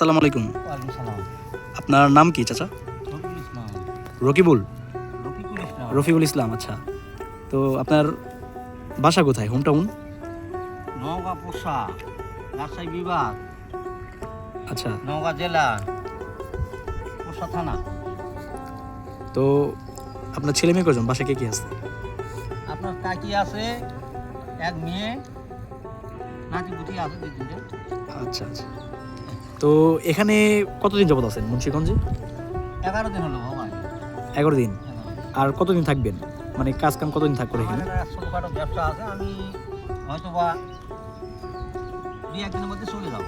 আসসালামু আলাইকুম। আপনার নাম কি চাচা? রকিবুল? রফিকুল ইসলাম। আচ্ছা। তো আপনার বাসা কোথায়? হোম টাউন নওগাঁ পোষা রাজশাহী বিভাগ। আচ্ছা। নওগাঁ জেলা পোষা থানা। তো আপনার ছেলে মেয়ে কজন? বাসায় কে কে আছে? আপনার কাকি আছে এক মেয়ে নাতি পুতি আছে দুই তিনটে আচ্ছা আচ্ছা। তো এখানে কতদিন যাবত আছেন মুন্সিগঞ্জে? এগারো দিন হলো এগারো দিন? আর কতদিন থাকবেন? মানে কাজ কাম কতদিন থাকবেন এখানে? ছোটখাটো ব্যবসা আছে আমি হয়তো বা দুই একদিনের মধ্যে চলে যাব।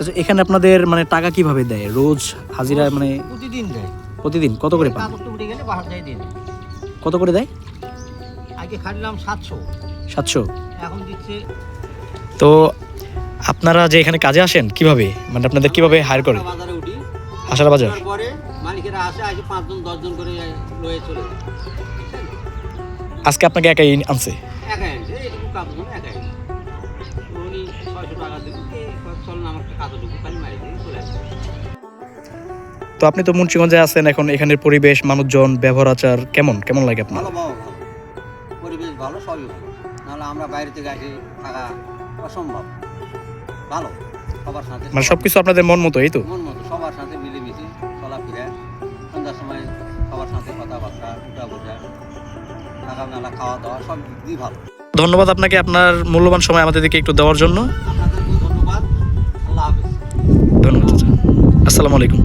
আচ্ছা এখানে আপনাদের মানে টাকা কীভাবে দেয়? রোজ হাজিরা মানে প্রতিদিন দেয়। প্রতিদিন কত করে পান? কাগজটা উঠে গেলে বাহার দিন। কত করে দেয়? আগে খাটলাম সাতশো। সাতশো? এখন দিচ্ছে তো আপনারা যে এখানে কাজে আসেন কীভাবে? মানে আপনাদের কীভাবে হায়ার করে বাজারে উঠি। হাসারা বাজার? তারপরে মালিকেরা আসে আসে পাঁচজন দশজন করে লয়ে চলে যায়। আজকে আপনাকে একাই আনছে? একাই আনছে এইটুকু কাপড় একাই। আনছে। তো উনি ছয়শো টাকা দেবেন চল না আমার কাজটুকু খালি মারি দিয়ে চলে আসে। তো আপনি তো মুন্সিগঞ্জে আছেন এখন এখানের পরিবেশ মানুষজন ব্যবহার আচার কেমন? কেমন লাগে আপনার? ভালো ভালো পরিবেশ ভালো সবই ভালো। নাহলে আমরা বাইরে থেকে আসি থাকা অসম্ভব। ভালো সবার সাথে মানে সবকিছু আপনাদের মন মতো এই তো? মন মতো সবার সাথে মিলেমিশে চলাফেরা। সন্ধ্যার সময় সবার সাথে কথাবার্তা উঠা বসা থাকা মেলা খাওয়া দাওয়া সব দিক দিয়ে ভালো। ধন্যবাদ আপনাকে আপনার মূল্যবান সময় আমাদেরকে একটু দেওয়ার জন্য। ধন্যবাদ। আল্লাহ হাফিজ। ধন্যবাদ আসসালামু আলাইকুম।